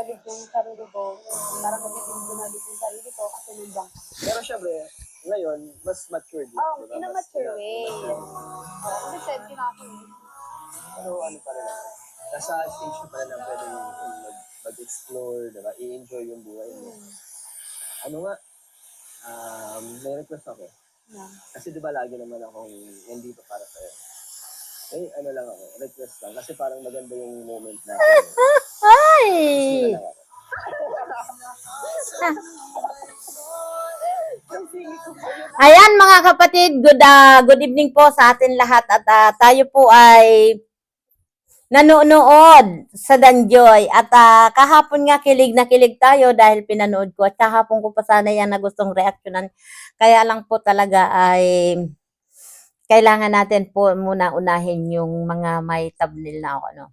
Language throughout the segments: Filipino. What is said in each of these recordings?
balik yung sarili ko. Parang nagiging binalik yung sarili ko kasi nandiyan ka. Pero syempre, ngayon, mas matured. Oh, di ba? in a Mas- mature way. Oh, kasi said, kinako Pero ano pa rin ako. Nasa stage pa rin lang pwede yung mag- mag-explore, diba? I-enjoy yung buhay mo. Ano nga, um, may request ako. na. Kasi di ba lagi naman akong nandito para sa'yo. Eh, ano lang ako, request lang. Kasi parang maganda yung moment natin. Ay! Ayan mga kapatid, good ah, good evening po sa atin lahat at ah, tayo po ay nanonood sa Danjoy at ah, kahapon nga kilig na kilig tayo dahil pinanood ko at kahapon ko pa sana yan na gustong reaksyonan kaya lang po talaga ay kailangan natin po muna unahin yung mga may thumbnail na ako no.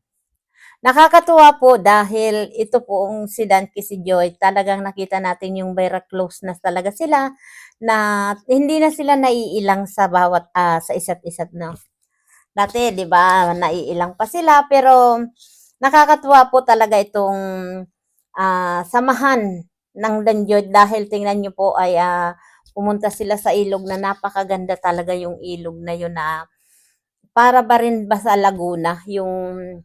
Nakakatuwa po dahil ito poong si Danky si Joy, talagang nakita natin yung very close na talaga sila na hindi na sila naiilang sa bawat ah, sa isa't isa't no. Dati, 'di ba, naiilang pa sila pero nakakatuwa po talaga itong ah, samahan ng Danjoy dahil tingnan niyo po ay ah, pumunta sila sa ilog na napakaganda talaga yung ilog na yun na para ba rin ba sa Laguna yung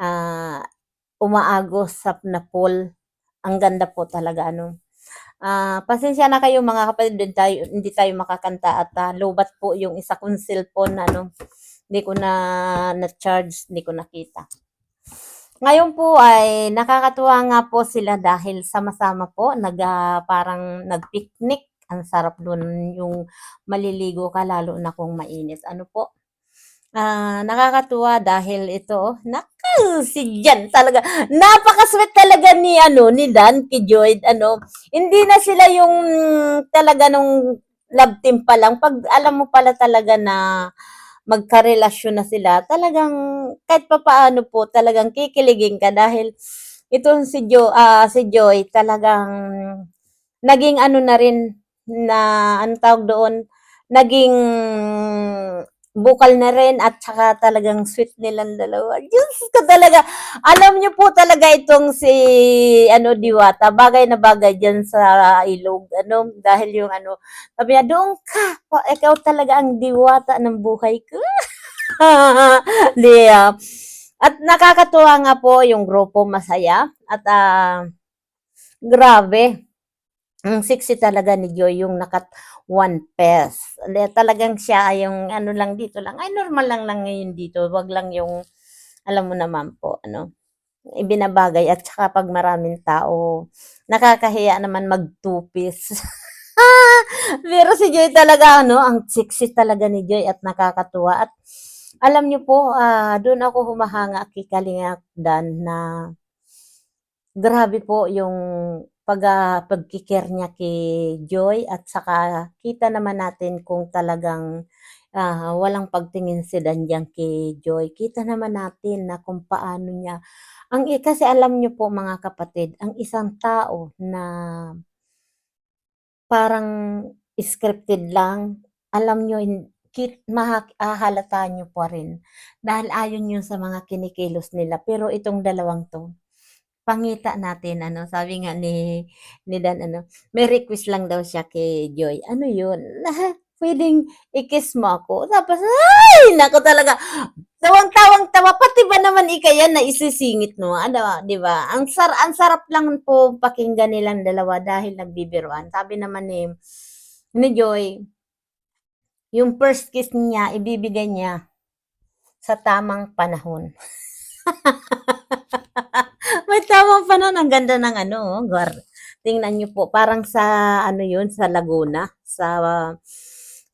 ah, umaagos sa na pool. Ang ganda po talaga ano. Ah, pasensya na kayo mga kapatid, din tayo, hindi tayo makakanta at ah, lobat po yung isa kong cellphone ano. Hindi ko na na-charge, hindi ko nakita. Ngayon po ay nakakatuwa nga po sila dahil sama-sama po nag ah, parang nag-picnic. Ang sarap doon yung maliligo ka lalo na kung mainit. Ano po? Ah, nakakatuwa dahil ito, oh, naku, si Jan talaga. Napaka-sweet talaga ni ano ni Dan kay Joy, ano. Hindi na sila yung talaga nung love team pa lang. Pag alam mo pala talaga na magkarelasyon na sila, talagang kahit pa paano po, talagang kikiligin ka dahil itong si Jo, ah, si Joy talagang naging ano na rin na ang tawag doon, naging bukal na rin at saka talagang sweet nilang dalawa. Diyos ko talaga. Alam niyo po talaga itong si ano Diwata, bagay na bagay diyan sa ilog. Ano, dahil yung ano, sabi niya, doon ka. Pa- Ikaw talaga ang diwata ng buhay ko. Liya. At nakakatuwa nga po yung grupo masaya. At ah, grabe. Ang sexy talaga ni Joy yung nakat one. Hindi, Talagang siya yung ano lang dito lang. Ay, normal lang lang ngayon dito. Wag lang yung, alam mo naman po, ano, ibinabagay. At saka pag maraming tao, nakakahiya naman mag two piece. Pero si Joy talaga, ano, ang sexy talaga ni Joy at nakakatuwa. At alam niyo po, ah, doon ako humahanga kay Kalingap Dan na grabe po yung pag ah, pagkikare niya kay Joy at saka kita naman natin kung talagang ah, walang pagtingin si Danjang kay Joy. Kita naman natin na kung paano niya. Ang kasi alam niyo po mga kapatid, ang isang tao na parang scripted lang, alam hin- kit mahahalata niyo pa rin dahil ayon yun sa mga kinikilos nila. Pero itong dalawang to, pangita natin ano sabi nga ni ni Dan ano may request lang daw siya kay Joy. Ano yun? Pwedeng i-kiss mo ako. Tapos ay nako talaga. Tawang-tawang tawa. Pati ba naman ikayan na isisingit mo? Ano di ba? Ang sar ang sarap lang po pakinggan nilang dalawa dahil nagbibiruan. Sabi naman ni ni Joy yung first kiss niya ibibigay niya sa tamang panahon May tamang panahon. Ang ganda ng ano, oh, gwar. Tingnan niyo po, parang sa ano yun, sa Laguna, sa uh,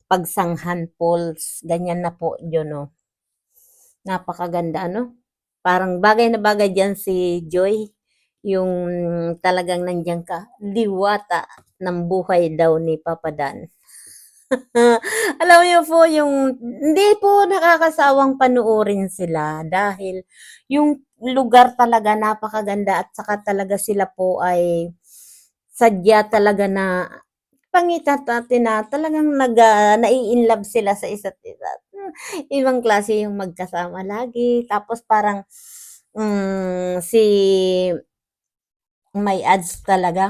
Pagsanghan Falls. Ganyan na po yun, oh. Napakaganda, ano? Parang bagay na bagay dyan si Joy. Yung talagang nandiyan ka. Liwata ng buhay daw ni Papa Dan. Alam niyo po, yung hindi po nakakasawang panuorin sila dahil yung lugar talaga napakaganda at saka talaga sila po ay sadya talaga na pangita natin na talagang nag uh, nai-inlove sila sa isa't isa. Hmm, Ibang klase yung magkasama lagi. Tapos parang mm, si may ads talaga.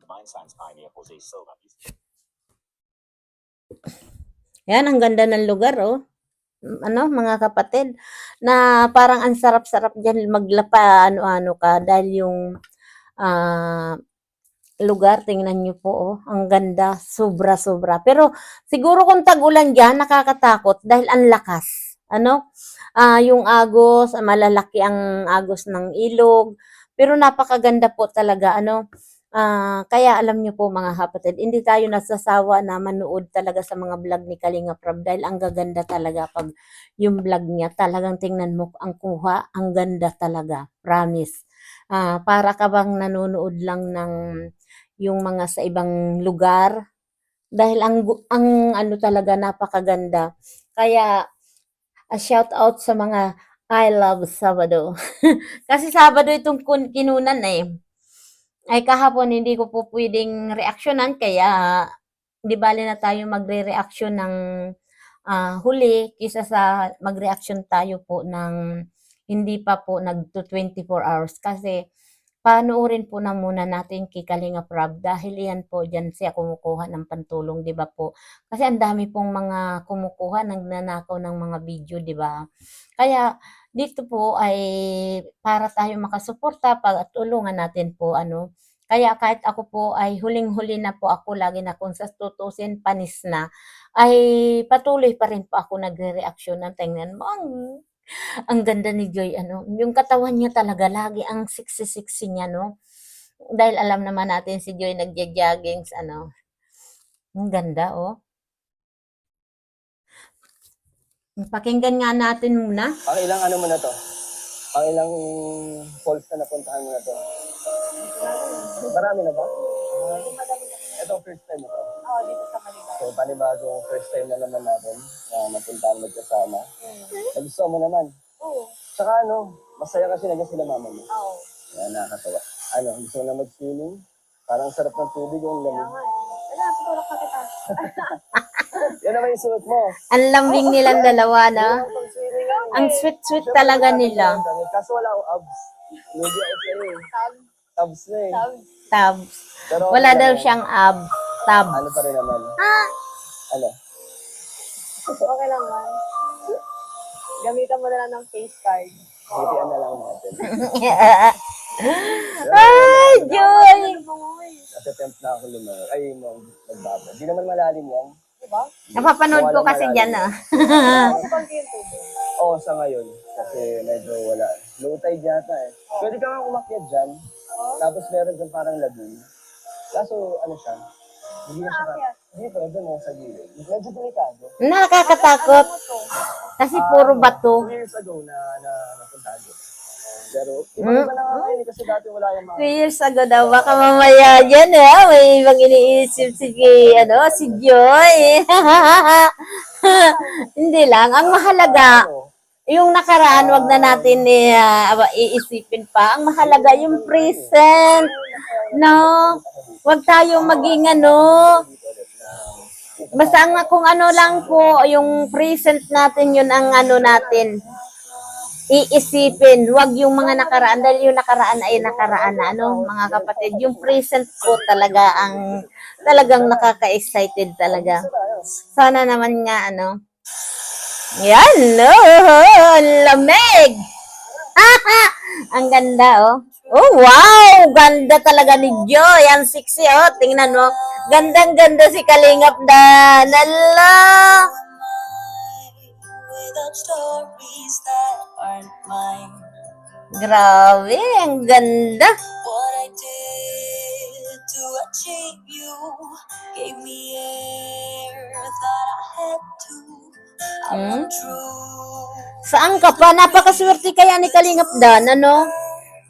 The Silva. Yan, ang ganda ng lugar, oh. Ano, mga kapatid, na parang ang sarap-sarap dyan maglapa, ano-ano ka, dahil yung ah, lugar, tingnan nyo po, oh, ang ganda, sobra-sobra. Pero siguro kung tag-ulan dyan, nakakatakot dahil ang lakas. Ano? Ah, yung agos, malalaki ang agos ng ilog, pero napakaganda po talaga, ano? Ah, kaya alam niyo po mga kapatid, hindi tayo nasasawa na manood talaga sa mga vlog ni Kalinga Prab dahil ang gaganda talaga pag yung vlog niya, talagang tingnan mo ang kuha, ang ganda talaga, promise. Ah, para ka bang nanonood lang ng yung mga sa ibang lugar dahil ang ang ano talaga napakaganda. Kaya a shout out sa mga I love Sabado. Kasi Sabado itong kinunan eh ay kahapon hindi ko po pwedeng reaksyonan kaya di bali na tayo magre-reaction ng ah, huli kisa sa magreaction tayo po ng hindi pa po nag 24 hours kasi panoorin po na muna natin kay Kalinga Prab dahil yan po dyan siya kumukuha ng pantulong, di ba po? Kasi ang dami pong mga kumukuha, nagnanakaw ng mga video, di ba? Kaya dito po ay para tayo makasuporta pag tulungan natin po ano. Kaya kahit ako po ay huling-huli na po ako lagi na kung sa tutusin panis na ay patuloy pa rin po ako nagre-reaction ng tingnan mo. Ang ang ganda ni Joy ano. Yung katawan niya talaga lagi ang sexy-sexy niya no. Dahil alam naman natin si Joy nagja-jogging sa ano. Ang ganda oh Pakinggan nga natin muna. Pang ilang ano mo na to? Pang ilang falls na napuntahan mo na to? Marami na ba? Ito first time mo to. Oo, dito sa Manila. So, panibagong first time na naman natin na napuntahan magkasama. Nagustuhan mo naman. Oo. Tsaka ano, masaya kasi nandiyan sila mama mo. Oo. Yan, nakakatawa. Ano, gusto mo na mag-swimming? Parang sarap ng tubig yung lamig. Wala, tutulak pa kita. Yan naman yung suot mo. Ang lambing nilang dalawa na. Ang sweet-sweet talaga nila. Kaso wala akong abs. Medyo eh. Tab, Abs na eh. tab. Tabs. Pero Wala okay daw siyang ab. Tabs. Ano pa rin naman? Ano? Okay lang man. Gamitan mo na lang ng face card. Ngitian na lang natin. Ay, Joy! Nasa-tempt na ako lumayo. Ay, mag magbaba. Di naman malalim yan. Diba? Napapanood ko kasi dyan ah. Yung tubig. Oo, sa ngayon. Kasi medyo wala. Low tide yata eh. Pwede ka nga umakyat dyan. Tapos meron dyan parang lagoon. Kaso, ano siya? Hindi na siya ka- Dito, doon oh, sa gilid. Medyo delikado. Nakakatakot. Kasi puro bato. Two years ago na, na. Pero, iba na ngayon eh, kasi dati wala yung mga... Three years ago daw, baka mamaya dyan ha, may ibang iniisip si, ano, si Joy. Hindi lang, ang mahalaga, Ano, yung nakaraan, wag na natin eh, ah, aba, iisipin pa. Ang mahalaga yung present. No? Wag tayo maging ano. Basta ang kung ano lang po, yung present natin, yun ang ano natin. Iisipin, wag yung mga nakaraan. Dahil yung nakaraan ay nakaraan na, ano, mga kapatid. Yung present po talaga ang talagang nakaka-excited talaga. Sana naman nga, ano, yan, no, ang lamig. ang ganda, oh. Oh, wow! Ganda talaga ni Joy. Ang sexy, oh. Tingnan mo. Gandang-ganda si Kalingap Dan. Ala! Aren't mine. Grabe, ang ganda. What I did to achieve you gave me air that I had to. Hmm? Saan ka pa? Napakaswerte kaya ni Kalingap Dan, ano?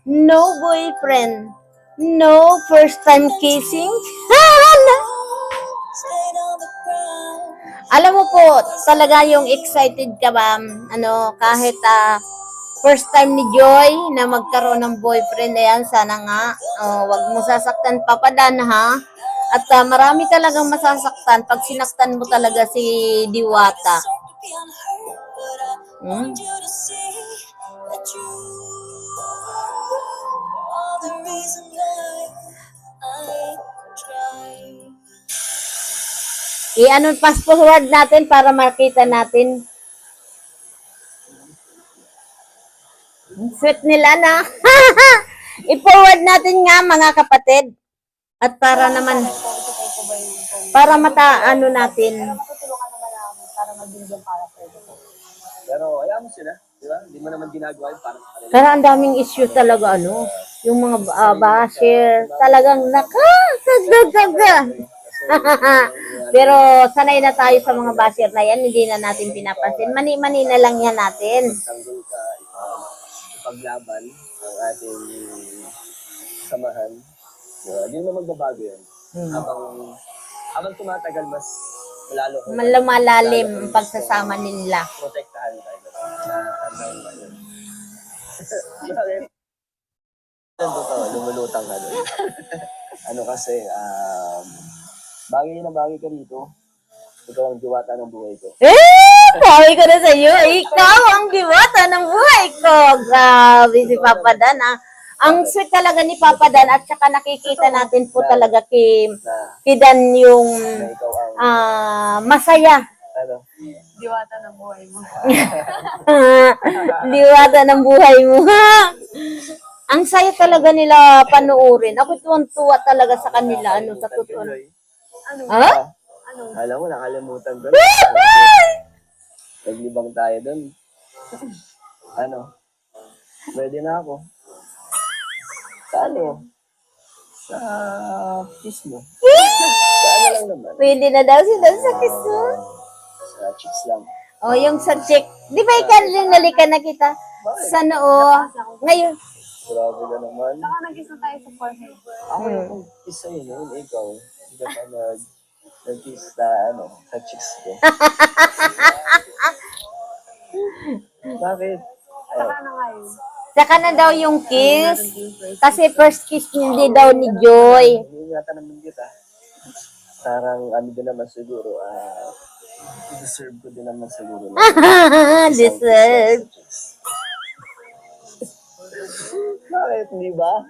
No boyfriend. No first time kissing. Alam mo po, talaga yung excited ka ba, ano, kahit ah, first time ni Joy na magkaroon ng boyfriend na yan, sana nga, oh, wag mo sasaktan papadan ha. At ah, marami talagang masasaktan pag sinaktan mo talaga si Diwata. Hmm? I-ano, fast forward natin para makita natin. Sweet nila na. I-forward natin nga mga kapatid. At para naman, para mata, ano natin. Pero ayaw mo sila, di ba? Hindi mo naman ginagawa yun para sa kanila. Pero ang daming issue talaga, ano, yung mga uh, basher, talagang nakakagagaga. Pero sanay na tayo sa mga basher na yan, hindi na natin pinapansin. Mani-mani na lang yan natin. Tanggol ka, ipag, ipaglaban ang ating samahan. Diba? Hindi naman magbabago yun. Habang, habang tumatagal, mas lalo ko Malumalalim ang pagsasama nila. protektahan tayo. Yan totoo, lumulutang ka doon. ano kasi, um, bagay na bagay ka dito. Ikaw ang diwata ng buhay ko. Eh, sabi ko na sa iyo, ikaw ang diwata ng buhay ko. Grabe si Papa Dan. ah. Ang sweet talaga ni Papa Dan at saka nakikita natin po talaga kay, kay Dan yung ah, masaya. ano, Diwata ng buhay mo. diwata ng buhay mo. ang saya talaga nila panuorin. Ako tuwang-tuwa talaga sa kanila. Ano, sa totoo. Ano? Ha? Ano? Alam mo, nakalimutan ko. Naglibang tayo doon. Ano? Pwede na ako. Sa ano? Sa kiss mo. Sa ano lang naman. Pwede na daw sila sa kiso. Sa chicks lang. O, yung sa chick. Di ba ikaw yung nalikan na kita? Sa noo. Ngayon, Grabe ka naman. Saka nag-kiss na tayo sa forehead. Ako yung kiss sa'yo noon, ikaw. Hindi ka nag nag-kiss sa ano, sa chicks ko. Bakit? Saka na saka na daw yung kiss. Kasi first kiss hindi daw ni Joy. Iniingatan naman kita. Parang ano din naman siguro, ah, deserve ko din naman siguro. na- Deserve. Bakit, hindi ba?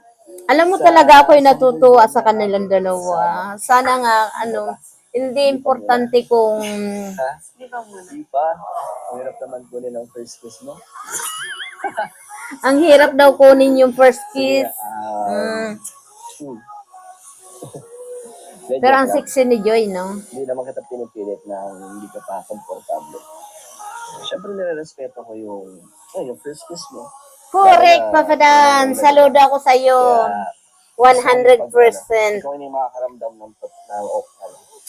Alam mo talaga ako yung natutuwa sa kanilang dalawa. Sana nga, ano, hindi importante kung Ha? Hindi pa. Ang hirap naman kunin ang first kiss mo. ang hirap daw kunin yung first kiss. Mm. Pero ang sexy ni Joy, no? Hindi naman kita pinipilit na hindi ka pa komportable. Siyempre, nire-respeto ko yung, eh, yung first kiss mo. Correct, Papa Dan. Saludo ako sa iyo. Kaya, 100%. ikaw yung makakaramdam ng, ng, ng,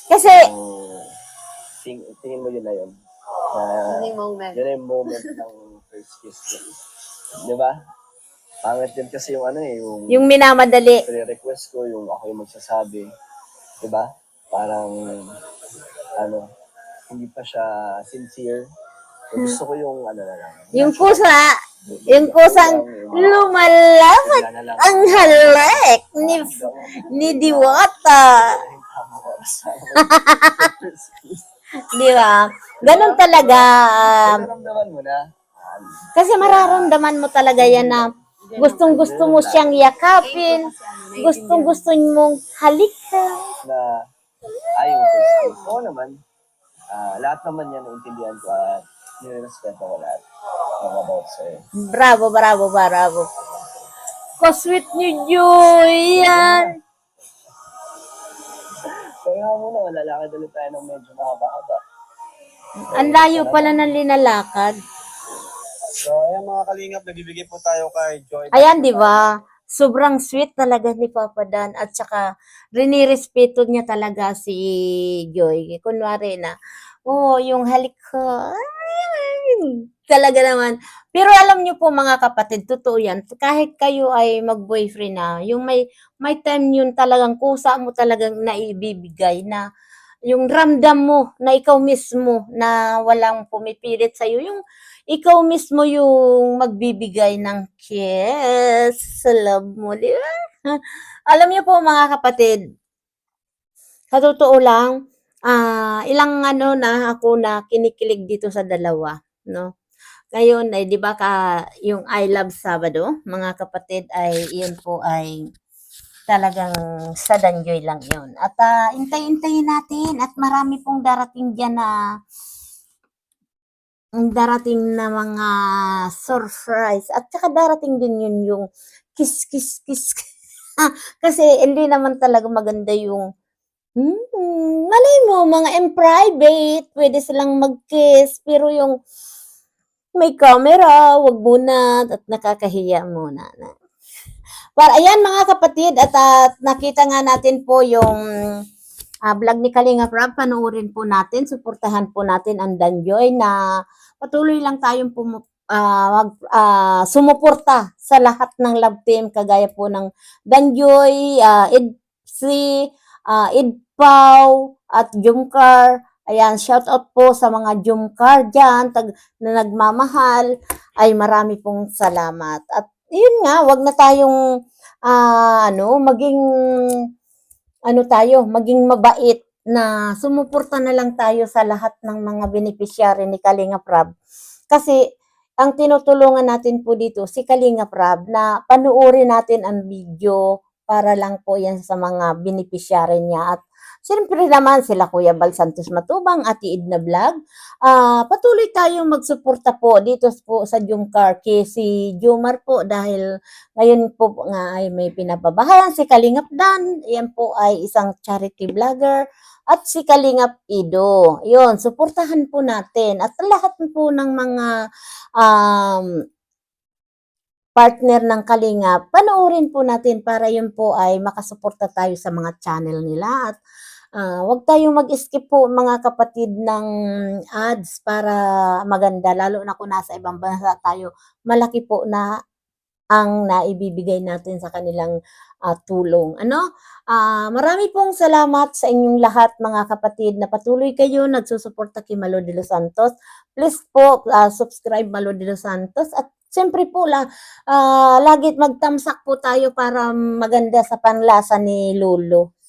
Kasi, ng ting, tingin mo yun na yun. Ano yung moment? yun yung moment ng first kiss. Di ba? Pangit din kasi yung ano eh, yung, yung minamadali. request ko, yung ako yung magsasabi. Di ba? Parang, ano, hindi pa siya sincere. So, gusto ko yung ano na lang. Yung kusa, yung kusang lumalapat ang halik ni, ni Diwata. Di ba? Ganun talaga. Kasi mararamdaman mo talaga yan na gustong gusto mo siyang yakapin. Gustong gusto mong halikan. na ayaw ko. Oo naman. Ah, lahat naman yan naintindihan ko at nirespeto ko lahat ng about sa'yo. Bravo, bravo, bravo. Ko-sweet ni Joy yan. Kaya muna, lalakad ulit tayo ng medyo mahaba-haba. Ang layo pala ng linalakad. So, ayan mga kalingap, nagbibigay po tayo kay Joy. Ayan, di ba? Sobrang sweet talaga ni Papa Dan at saka rinirespeto niya talaga si Joy. Kunwari na, oh, yung halik ko, talaga naman. Pero alam niyo po mga kapatid, totoo yan. Kahit kayo ay mag-boyfriend na, yung may, may time yun talagang kusa mo talagang naibibigay na yung ramdam mo na ikaw mismo na walang pumipilit sa'yo, yung ikaw mismo yung magbibigay ng kiss sa love mo, di ba? Alam niyo po mga kapatid, sa totoo lang, ah ilang ano na ako na kinikilig dito sa dalawa, no? Ngayon ay 'di ba ka yung I Love Sabado, mga kapatid ay iyon po ay talagang sa Danjoy lang yun. At ah, intay-intayin natin at marami pong darating dyan na ang darating na mga surprise at saka darating din yun yung kiss kiss kiss kasi hindi naman talaga maganda yung hmm, malay mo mga in private pwede silang mag-kiss pero yung may camera wag muna at nakakahiya muna na para ayan mga kapatid at at nakita nga natin po yung ah, vlog ni Kalinga Prab, panoorin po natin, suportahan po natin ang Danjoy na patuloy lang tayong pumu- mag- ah, sumuporta sa lahat ng love team kagaya po ng Danjoy, uh, Idsi, uh, Idpau at Jumcar. Ayan, shout out po sa mga Jumcar dyan tag, na nagmamahal. Ay marami pong salamat. At yun nga, wag na tayong ah, ano, maging ano tayo, maging mabait na sumuporta na lang tayo sa lahat ng mga beneficiary ni Kalinga Prab. Kasi ang tinutulungan natin po dito si Kalinga Prab na panuorin natin ang video para lang po yan sa mga beneficiary niya. At siyempre naman sila Kuya Bal Santos Matubang, Ati Idna Vlog. Ah, patuloy tayong magsuporta po dito po sa Jumcar kay si Jumar po dahil ngayon po nga ay may pinababahayan si Kalingap Dan. Yan po ay isang charity vlogger. At si Kalingap Ido. Yun, suportahan po natin. At lahat po ng mga um, partner ng Kalingap, panoorin po natin para yun po ay makasuporta tayo sa mga channel nila. At ah, wag tayong mag-skip po mga kapatid ng ads para maganda. Lalo na kung nasa ibang bansa tayo, malaki po na ang naibibigay natin sa kanilang ah, tulong. Ano? Ah, marami pong salamat sa inyong lahat mga kapatid na patuloy kayo nagsusuporta kay Malo de los Santos. Please po ah, subscribe Malo de los Santos at siyempre po la, ah, lagi magtamsak po tayo para maganda sa panlasa ni Lolo.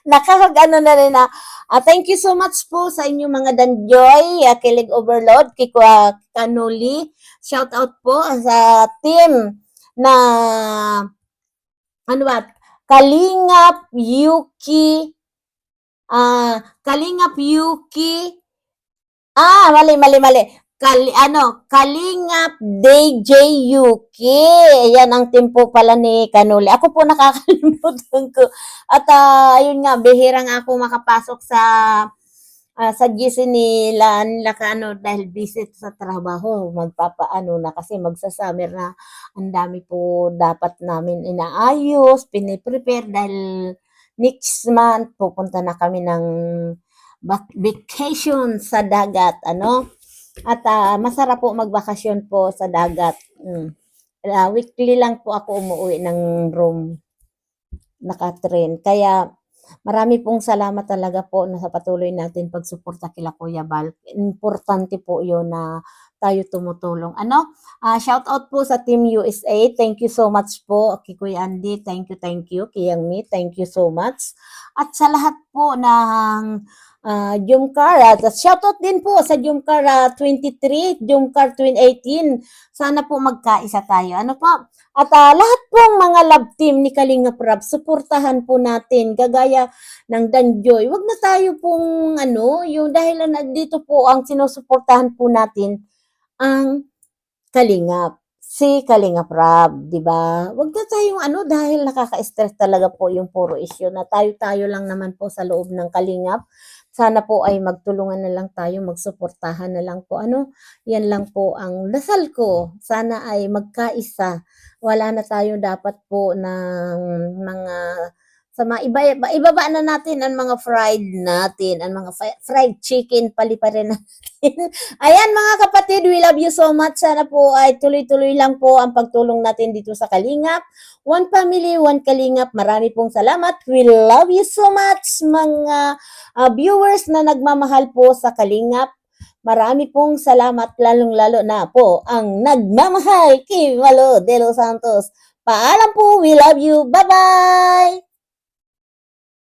Ah, nakakagano na rin na. Ah, thank you so much po sa inyong mga danjoy, uh, Kilig Overload, kay Kwa Kanuli. Shout out po sa team na ano ba? Kalingap Yuki ah Kalingap Yuki Ah, mali mali mali. Kali, ano, Kalingap DJ Yuki. Yan ang team po pala ni Kanuli. Ako po nakakalimutan ko. At ah, ayun nga, bihirang ako makapasok sa ah, sa GC nila, nila ka, ano, dahil busy sa trabaho, magpapaano na kasi magsasummer na ang dami po dapat namin inaayos, piniprepare dahil next month pupunta na kami ng vac- vacation sa dagat, ano? At ah, masarap po magbakasyon po sa dagat. Mm. Ah, weekly lang po ako umuwi ng room naka-train. Kaya marami pong salamat talaga po na sa patuloy natin pagsuporta kila Kuya Bal. Importante po 'yon na tayo tumutulong. Ano? Ah, shout out po sa Team USA. Thank you so much po kay Kuya Andy. Thank you, thank you. Kay Yang Mi, thank you so much. At sa lahat po ng uh, Jumcar, at shout out din po sa Jumcar ah, 23, Jumcar 2018. Sana po magkaisa tayo. Ano po? At ah, lahat pong mga love team ni Kalinga Prab, suportahan po natin gagaya ng Danjoy. Wag na tayo pong ano, yung dahil na dito po ang sinusuportahan po natin ang Kalingap. Si Kalingap Rab, di ba? Wag na tayong ano dahil nakaka-stress talaga po yung puro issue na tayo-tayo lang naman po sa loob ng Kalingap. Sana po ay magtulungan na lang tayo, magsuportahan na lang po. Ano? Yan lang po ang dasal ko. Sana ay magkaisa. Wala na tayo dapat po ng mga sa mga iba, iba- ibaba na natin ang mga fried natin, ang mga fried chicken, paliparin natin. Ayan mga kapatid, we love you so much. Sana po ay tuloy-tuloy lang po ang pagtulong natin dito sa Kalingap. One family, one Kalingap. Marami pong salamat. We love you so much mga ah, viewers na nagmamahal po sa Kalingap. Marami pong salamat lalong-lalo na po ang nagmamahal kay Malo de los Santos. Paalam po, we love you. Bye-bye!